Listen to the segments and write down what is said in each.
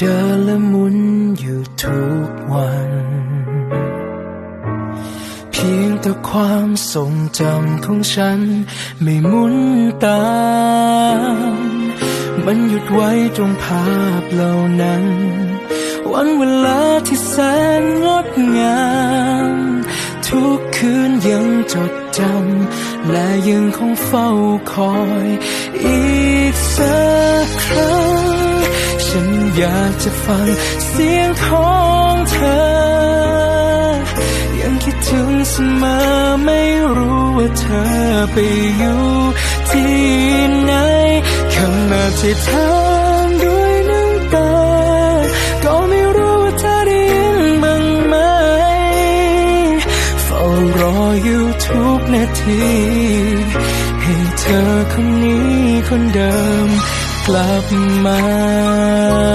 เดินและหมุนอยู่ทุกวัน เพียงแต่ความทรงจำของฉัน ไม่หมุนตาม มันหยุดไว้ตรงภาพเหล่านั้น วันเวลาที่แสนงดงาม ทุกคืนยังจดจำและยังคงเฝ้าคอย อีกสักครั้ง อยากจะฟังเสียงของเธอ ยังคิดถึงเสมอไม่รู้ว่าเธอไปอยู่ที่ไหนคำมาที่ถามด้วยน้ำตา ก็ไม่รู้ว่าเธอได้ยินบ้างไหมเฝ้ารออยู่ทุกนาที ให้เธอคนนี้คนเดิม กลับมา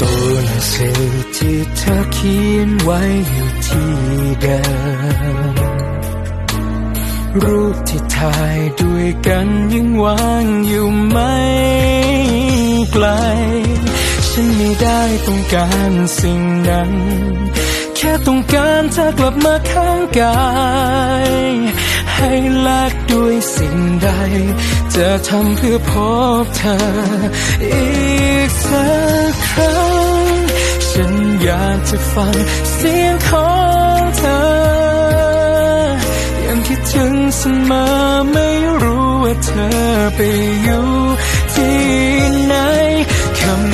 ตัวหนังสือที่เธอเขียนไว้อยู่ที่เดิม รูปที่ถ่ายด้วยกันยังวางอยู่ไม่ไกล ฉันไม่ได้ต้องการสิ่งนั้น แค่ต้องการเธอกลับมาข้างกาย ให้แลกด้วยสิ่งใด จะทำเพื่อพบเธอ อีกสักครั้ง ฉันอยากจะฟังเสียงของเธอ ยังคิดถึงเสมอไม่รู้ว่าเธอไปอยู่ที่ไหน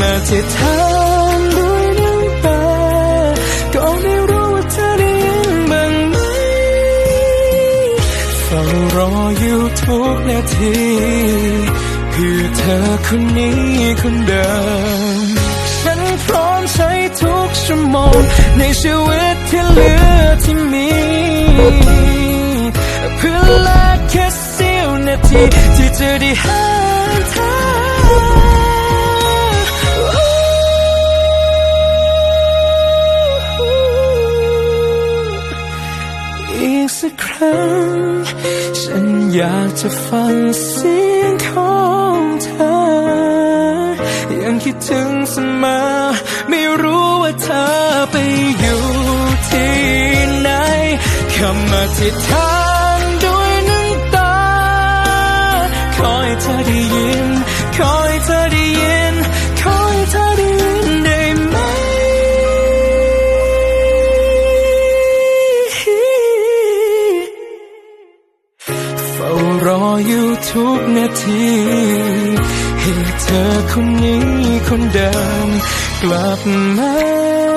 มาที่ถามด้วยน้ำตา ก็ไม่รู้ว่าเธอได้ยินบ้างไหมเฝ้ารออยู่ทุกนาทีเพื่อเธอคนนี้คนเดิม ฉันพร้อมใช้ทุกชั่วโมงในชีวิตที่เหลือที่มีเพื่อแลกแค่เสี้ยวนาทีที่จะได้หาเธอ กสักครั้งฉันอยากจะฟังเสียงของเธอ ยังคิดถึงเสมอ ไม่รู้ว่าเธอไปอยู่ที่ไหนคำอธิษฐาน รออยู่ทุกนาทีให้เธอคนนี้คนเดิมกลับมา